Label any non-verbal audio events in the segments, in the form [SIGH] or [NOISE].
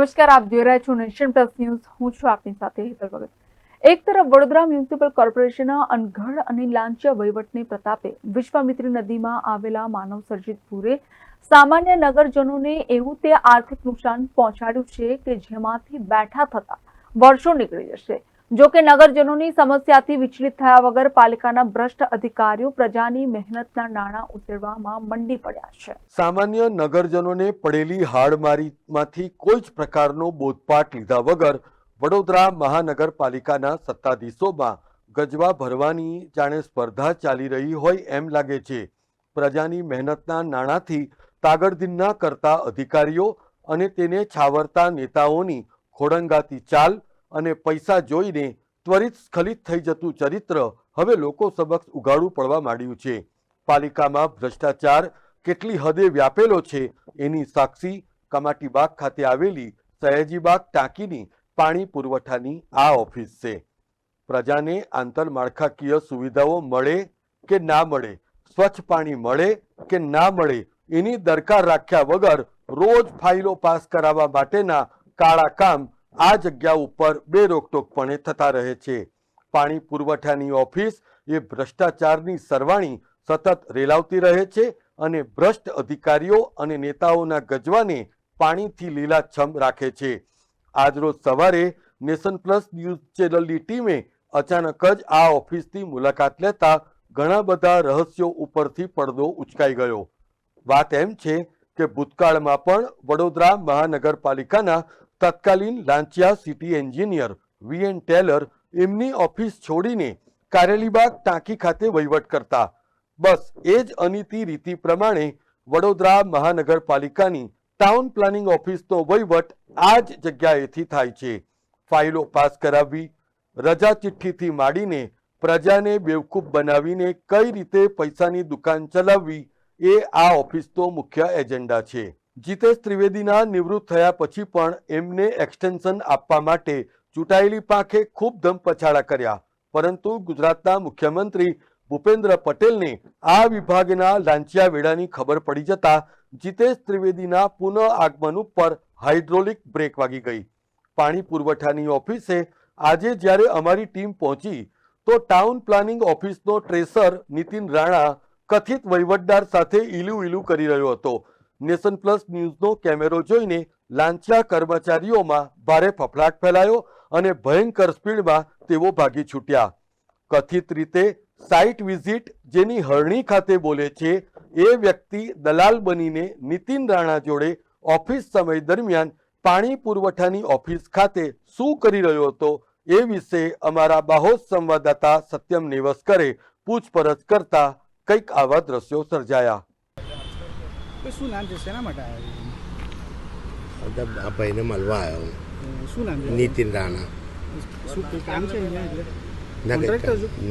નમસ્કાર, આપ જોઈ રહ્યા છો નેશન પ્લસ ન્યૂઝ. હું છું આપની સાથે હેતલ ભગત. એક તરફ વડોદરા મ્યુનિસિપલ કોર્પોરેશનના અનગઢ અને લાંચિયા વહીવટને પ્રતાપે વિશ્વામિત્રી નદીમાં આવેલા માનવ સર્જિત પૂરે સામાન્ય નગરજનોને એવું તે આર્થિક નુકસાન પહોંચાડ્યું છે કે જેમાંથી બેઠા થતા વર્ષો નીકળી જશે. જો કે નગરજનોની સમસ્યાથી વિચલિત થયા વગર પાલિકાના ભ્રષ્ટ અધિકારીઓ પ્રજાની મહેનતના નાણાં ઉતરવામાં મંડી પડ્યા છે. સામાન્ય નગરજનોને પડેલી હાડમારીમાંથી કોઈ જ પ્રકારનો બોધપાઠ લીધા વગર વડોદરા મહાનગરપાલિકાના સત્તાધીશોમાં ગજવા ભરવાની જાણે સ્પર્ધા ચાલી રહી હોય એમ લાગે છે. પ્રજાની મહેનતના નાણાંથી તાગડધીન્ના કરતા અધિકારીઓ અને તેને છાવરતા નેતાઓની ખોડંગાતી ચાલ અને પૈસા જોઈને ત્વરિત સ્ખલિત થઈ જતું ચરિત્ર હવે લોકો સમક્ષ ઉગાડું પડવા માંડ્યું છે. પાલિકામાં ભ્રષ્ટાચાર કેટલી હદે વ્યાપેલો છે એની સાક્ષી કમાટીબાગ ખાતે આવેલી સયાજીબાગ ટાંકીની પાણી પુરવઠાની આ ઓફિસ છે. પ્રજાને આંતરમાળખાકીય સુવિધાઓ મળે કે ના મળે, સ્વચ્છ પાણી મળે કે ના મળે, એની દરકાર રાખ્યા વગર રોજ ફાઇલો પાસ કરાવવા માટેના કાળા કામ આ જગ્યા ઉપર બે રોકટોકપણે થતા રહે છે. પાણી પુરવઠાની ઓફિસ એ ભ્રષ્ટાચારની સરવાણી સતત રેલાવતી રહે છે અને ભ્રષ્ટ અધિકારીઓ અને નેતાઓના ગજવાને પાણીથી લીલાછમ રાખે છે. આજરોજ સવારે નેશન પ્લસ ન્યૂઝ ચેનલની ટીમે અચાનક જ આ ઓફિસની મુલાકાત લેતા ઘણા બધા રહસ્યો ઉપરથી પડદો ઉચકાઈ ગયો. વાત એમ છે કે ભૂતકાળમાં પણ વડોદરા મહાનગરપાલિકાના તત્કાલીન લાંચિયા city engineer V N Tailor એમની ઓફિસ છોડીને કારેલીબાગ ટાંકી ખાતે વહીવટ કરતા. બસ એ જ અનીતિ રીતિ પ્રમાણે વડોદરા મહાનગરપાલિકાની ટાઉન પ્લાનિંગ ઓફિસનો વહીવટ આ જ જગ્યાએથી થાય છે. ફાઇલો પાસ કરાવવી, રજા ચિઠ્ઠીથી માંડીને પ્રજાને બેવકૂફ બનાવીને કઈ રીતે પૈસાની દુકાન ચલાવવી એ આ ઓફિસનો મુખ્ય એજન્ડા છે. જીતેશ ત્રિવેદીના નિવૃત્ત થયા પછી પણ એમને એક્સટેન્શન આપવા માટે ચૂંટાયેલી પાંખે ખૂબ ધમપછાડા કર્યા. પરંતુ ગુજરાતના મુખ્યમંત્રી ભૂપેન્દ્ર પટેલને આ વિભાગના લાંચિયા વેળાની ખબર પડી જતા જીતેશ ત્રિવેદીના પુનઃ આગમન ઉપર હાઇડ્રોલિક બ્રેક વાગી ગઈ. પાણી પુરવઠાની ઓફિસે આજે જ્યારે અમારી ટીમ પહોંચી, તો ટાઉન પ્લાનિંગ ઓફિસનો ટ્રેસર નીતિન રાણા કથિત વહીવટદાર સાથે ઈલું ઈલું કરી રહ્યો હતો. નેશન પ્લસ ન્યૂઝનો કેમેરો જોઈને લાંચિયા કર્મચારીઓમાં ભારે ફફડાટ ફેલાયો અને ભયંકર સ્પીડમાં તેઓ ભાગી છૂટ્યા. કથિત રીતે સાઇટ વિઝિટ જેની હરણી ખાતે બોલે છે, એ વ્યક્તિ દલાલ બનીને નીતિન રાણા જોડે ઓફિસ સમય દરમિયાન પાણી પુરવઠાની ઓફિસ ખાતે શું કરી રહ્યો હતો, એ વિશે અમારા બાહોશ સંવાદદાતા સત્યમ નેવસ્કરે પૂછપરછ કરતા કંઈક આવા દ્રશ્યો સર્જાયા. તો શું નામ છે? શેના માટે આવ્યા આ ભાઈને મળવા આવ્યો હું. શું નામ છે? નીતિન રાણા. શું કંઈ કામ છે અહીંયા એટલે?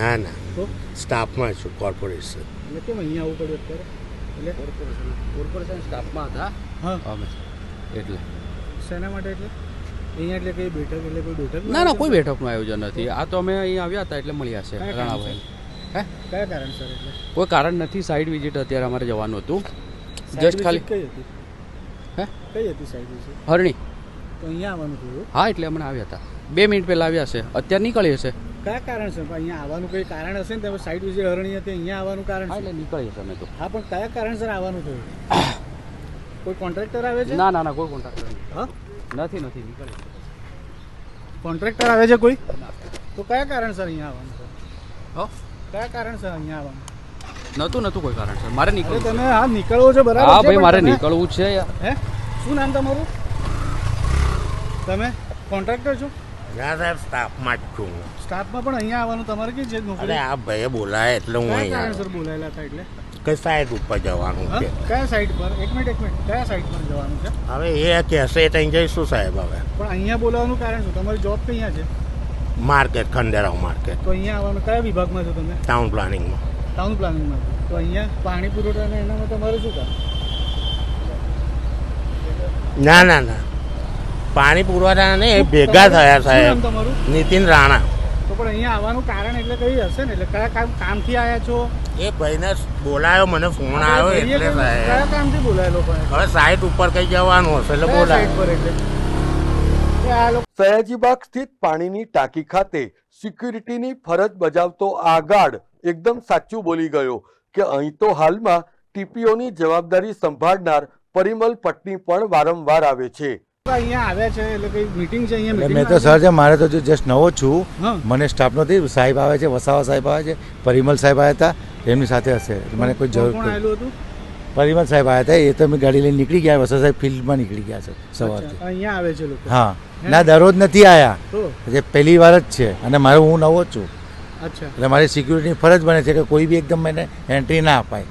ના ના સ્ટાફમાં છું કોર્પોરેશન એટલે કેમ અહીંયા આવવું પડ્યું અત્યારે? એટલે? કોર્પોરેશન સ્ટાફમાં હતા? હા. અમે એટલે. શેના માટે એટલે? અહીંયા એટલે કઈ બેઠક એટલે કોઈ બેઠક ના ના કોઈ બેઠકનું આયોજન નથી. આ તો અમે અહીં આવ્યા હતા એટલે મળ્યા છે રાણાભાઈ. હે? કયા કારણસર એટલે? કોઈ કારણ નથી સાઈડ વિઝિટ અત્યારે અમારે જવાનું હતું. જસ્ટ ખાલી કઈ હતી? હે? કઈ હતી સાઈડ છે હરણી. તો અહીંયા આવવાનું થયું? હા એટલે હમણાં આવ્યા હતા. બે મિનિટ પહેલાં આવ્યા છે. અત્યારે નીકળી હશે. કયા કારણ છે? અહીંયા આવવાનું કોઈ કારણ હશે ને? તમે સાઈડ વિશે હરણી હતી અહીંયા આવવાનું કારણ હા એટલે નીકળીએ હશે અમે તો. હા પણ કયા કારણસર આવવાનું થયું? [COUGHS] કોઈ કોન્ટ્રાક્ટર આવે છે? ના ના ના કોઈ કોન્ટ્રાક્ટર નથી. નથી નથી નીકળીએ કોન્ટ્રાક્ટર આવે છે કોઈ? તો કયા કારણસર અહીંયા આવવાનું હો? કયા કારણસર અહીંયા આવવાનું? નહોતું નહોતું કોઈ કારણ સર મારે નીકળવું તમે હા નીકળવું છે બરાબર હા ભાઈ મારે નીકળવું છે યાર. હે? શું નામ તમારું? તમે કોન્ટ્રાક્ટર છો? ના સાહેબ સ્ટાફમાં જ છું સ્ટાફમાં પણ અહીંયા આવવાનું તમારે કે છે અરે આ ભાઈએ બોલાય એટલે હું અહીંયા કારણસર બોલાયેલા હતા એટલે. કઈ સાઈડ ઉપર જવાનું હા? છે. કયા સાઈડ પર? એક મિનિટ એક મિનિટ કયા સાઈડ પર જવાનું છે? હવે એ કહેશે ત્યાં જઈશું સાહેબ હવે. પણ અહીંયા બોલાવવાનું કારણ શું? તમારી જોબ કઈ છે? Market Khanderao market. તો અહીંયા આવવાનું. કયા વિભાગમાં છો તમે? ટાઉન પ્લાનિંગમાં ટાઉન પ્લાનિંગમાં તો અહીંયા પાણી પુરવઠા અને એનામાં તમારે શું કામ? ના ના ના. પાણી પુરવઠા ને ભેગા થયા સાહેબ. નીતિન રાણા. તો પણ અહીંયા આવવાનું કારણ એટલે કઈ હશે ને? એટલે કયા કામ કામથી આવ્યા છો? એ ભાઈને બોલાયો મને ફોન આવ્યો એટલે સાહેબ. કયા કામથી બોલાયેલો પણ હવે સાઈટ ઉપર કઈ જવાનું હશે એટલે બોલાય. સયાજીબાગ સ્થિત પાણીની ટાંકી ખાતે સિક્યુરિટીની ફરજ બજાવતો આ ગાર્ડ એકદમ સાચું બોલી ગયો કે અહીં તો હાલમાં ટીપીઓની જવાબદારી સંભાળનાર પરિમલ પટની પણ વારંવાર આવે છે. અહીંયા આવ્યા છે એટલે કઈ મીટિંગ છે અહીંયા મેં તો સર છે મારે તો જસ્ટ નવો છું. મને સ્ટાફ નથી સાહેબ આવે છે વસાવા સાહેબ આવે છે પરિમલ સાહેબ આવ્યા હતા એમની સાથે હશે. મને કોઈ જરૂર પરિમલ સાહેબ આવ્યા હતા એ તો મેં ગાડી લઈને નીકળી ગયા વસા સાહેબ ફિલ્ડમાં નીકળી ગયા છે સવારથી. અહીંયા આવે છે લોકો. હા. ના દરરોજ નથી આવ્યા તો? જે પહેલી વાર જ છે અને મારે હું નવો જ છું. એટલે મારી સિક્યુરિટીની ફરજ બને છે કે કોઈ બી એકદમ મને એન્ટ્રી ના અપાય.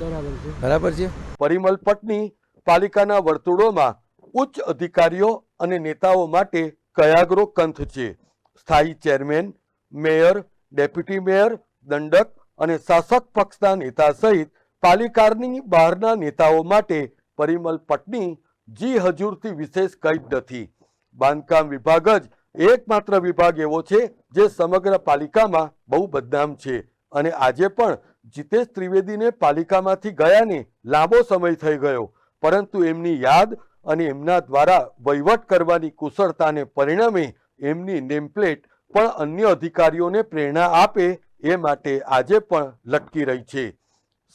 બરાબર છે. બરાબર છે? પરિમલ પટની પાલિકાના વર્તુળોમાં ઉચ્ચ અધિકારીઓ અને નેતાઓ માટે કયાગરો કંથ છે. સ્થાયી ચેરમેન મેયર ડેપ્યુટી મેયર દંડક અને શાસક પક્ષના નેતા સહિત પાલિકાની બહારના નેતાઓ માટે પરિમલ પટની જી હજુરથી વિશેષ કંઈ જ નથી. બાંધકામ વિભાગ જ એકમાત્ર વિભાગ એવો છે જે સમગ્ર પાલિકામાં બહુ બદનામ છે. અને આજે પણ જીતેશ ત્રિવેદીને પાલિકામાંથી ગયાને લાંબો સમય થઈ ગયો. પરંતુ એમની યાદ અને એમના દ્વારા વહીવટ કરવાની કુશળતાને પરિણામે એમની નેમપ્લેટ પણ અન્ય અધિકારીઓને પ્રેરણા આપે એ માટે આજે પણ લટકી રહી છે.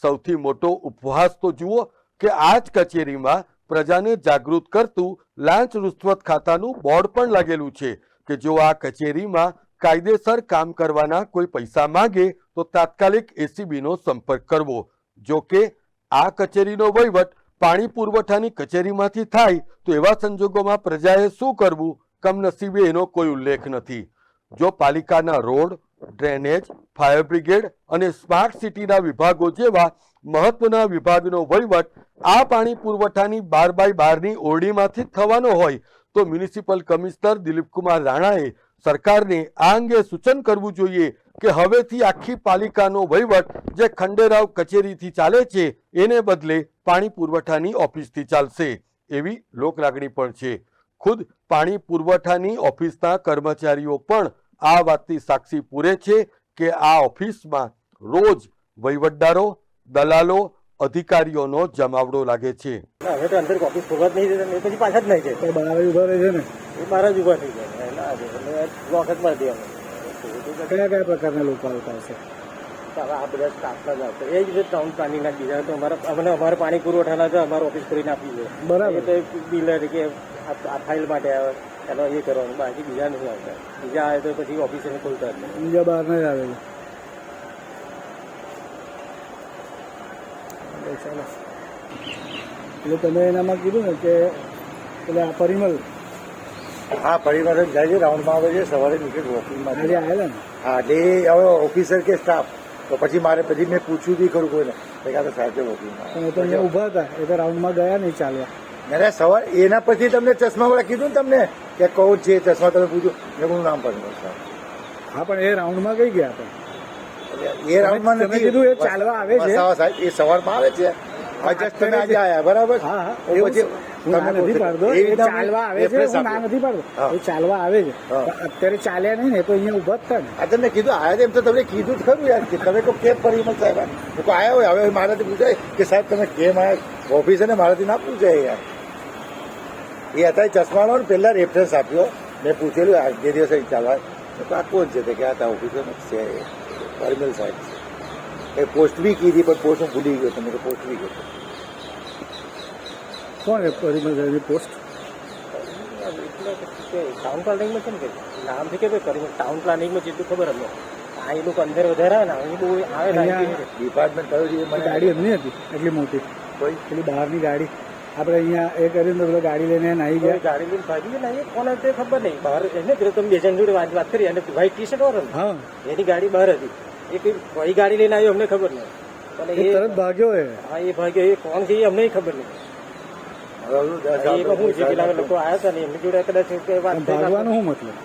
સૌથી મોટો ઉપવાસ તો જુઓ કે આ જ કચેરીમાં પ્રજાને જાગૃત કરતું લાંચ રૂશ્વત ખાતાનું બોર્ડ પણ લાગેલું છે. કે જો આ કચેરીમાં કાયદેસર કામ કરવાના કોઈ પૈસા માંગે, તો તાત્કાલિક એસીબીનો સંપર્ક કરવો. જો કે આ કચેરીનો વહીવટ પાણી પુરવઠાની કચેરીમાંથી થાય, તો એવા સંજોગોમાં પ્રજાએ શું કરવું, કમનસીબે એનો કોઈ ઉલ્લેખ નથી. જો પાલિકાના રોડ, ડ્રેનેજ, ફાયર બ્રિગેડ અને સ્માર્ટ સિટીના વિભાગો જેવા મહત્વના વિભાગનો વહીવટ આ પાણી પુરવઠાની બાર બાય બારની ઓરડીમાંથી થવાનો હોય તો મ્યુનિસિપલ કમિશનર દિલીપકુમાર રાણાએ સરકારને આ અંગે સૂચન કરવું જોઈએ કે હવેથી આખી પાલિકાનો વહીવટ જે ખંડેરાવ કચેરીથી ચાલે છે, એને બદલે પાણી પુરવઠાની ઓફિસથી ચાલશે. એવી લોકલાગણી પણ છે. ખુદ પાણી પુરવઠાની ઓફિસના કર્મચારીઓ પણ આ વાતની સાક્ષી પૂરે છે કે આ ઓફિસમાં રોજ વહીવટદારો, દલાલો અધિકારીઓનો જમાવડો લાગે છે. હવે તો અંદર ઓફિસ ખોલવા જ નહીં દેતા એ પછી પાછા જ નહીં છે તો બહાર ઊભા રહે છે ને? એ બહાર જ ઊભા થઈ જાય. એટલે મારી દે કયા કયા પ્રકારના લોકો આવતા હશે? આ બધા સ્ટાફના જ આવશે એ જ રીતે ટાઉન પ્લાનિંગના બીજા તો અમારા અમને અમારે પાણી પુરવઠાના છે અમારે ઓફિસ કરીને આપી દે. બરાબર. તો બિલર કે આ ફાઇલ માટે આવે એનો એ કરવાનું. બાકી બીજા નથી આવતા. બીજા આવે તો પછી ઓફિસ એને ખોલતા નહીં. બીજા બહાર જ આવે. ચાલો. એટલે તમે એનામાં કીધું ને કે પેલા પરિમલ. હા પરિવાર જાય છે રાઉન્ડમાં આવે છે સવારે નીકળે આજે વોકિંગમાં આવેલા ને? હા એટલે હવે ઓફિસર કે સ્ટાફ તો પછી મારે પછી મેં પૂછ્યું બી ખરું કોઈને. તો કે આ તો સાહેબ વોકિંગમાં એ તો અહીંયા ઊભા હતા એ તો રાઉન્ડમાં ગયા નહીં ચાલ્યા. મેં સવાર એના પછી તમને ચશ્માવાળા કીધું ને તમને? કે કહું છે ચશ્મા તમે પૂછ્યું? મેં કોનું નામ પણ હા પણ એ રાઉન્ડમાં કઈ ગયા હતા? એ રાઉન્ડમાં નથી. કીધું એ ચાલવા આવે છે? સાહેબ એ સવારમાં આવે છે. આ just તમે આજે આયા બરાબર? પછી નથી પાડતો. એ ચાલવા આવે છે હું ના નથી પાડતો. એ ચાલવા આવે છે. અત્યારે ચાલ્યા નહીં ને તો અહીંયા ઊભા જ થાય આ તમને કીધું આયા એમ તો તમને કીધું જ ખરું યાર કે તમે કોઈ કેમ પરિમલ સાહેબ? આ? હું કહું આયા હોય હવે મારાથી પૂછાય કે સાહેબ તમે કેમ આયા? ને મારાથી ના પૂછાય યાર. એ હતા ચશ્માનો ને પહેલા રેફરન્સ આપ્યો. મેં પૂછેલું જે દિવસે ચાલવા તો આ કોણ છે? કે આ ઓફિસે છે. પરિમલ સાહેબ છે. એ પોસ્ટ બી કીધી પણ પોસ્ટ હું ભૂલી ગયો તમે પોસ્ટ બી કીધું. કોણ પરિમલ સાહેબની પોસ્ટ ટાઉન પ્લાનિંગમાં છે ને ભાઈ નામથી કે ભાઈ કરી ટાઉન પ્લાનિંગમાં જેટલું ખબર અમને. આ એ લોકો અંદર વધારે આવે ને અહીં બહુ આવે ડિપાર્ટમેન્ટ કયું છે મને ગાડી એમની હતી એટલી મોટી. કોઈ? પેલી બહારની ગાડી. આપણે અહીંયા એ કરીને તો પેલો ગાડી લઈને નાહી ગયા. ગાડી લઈને ભાગી ગયા? ને એ કોણ હતું ખબર નહીં. બહાર એને પેલો તમે બે જણ જોડે વાત વાત કરી અને વ્હાઈટ ટી શર્ટ વાળો હા. એની ગાડી બહાર હતી. એ કઈ કઈ ગાડી લઈને આવ્યો અમને ખબર નહીં. એ પણ તરત એ ભાગ્યો એ. હા એ ભાગ્યો. એ કોણ છે એ અમને ખબર નહીં. હવે એ તો શું છે પેલા લોકો આવ્યા હતા ને એમની જોડે કદાચ વાત ભાગવાનો શું મતલબ?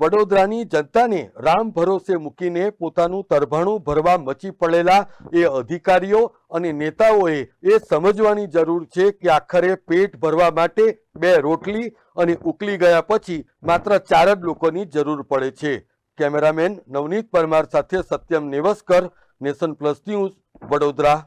વડોદરાની જનતાને રામ ભરોસે મૂકીને પોતાનું તરભાણું ભરવા મચી પડેલા એ અધિકારીઓ અને નેતાઓએ એ સમજવાની જરૂર છે કે આખરે પેટ ભરવા માટે બે રોટલી અને ઉકલી ગયા પછી માત્ર ચાર જ લોકોની જરૂર પડે છે. કેમેરામેન નવનીત પરમાર સાથે Satyam Nevaskar, Nation Plus News, Vadodara.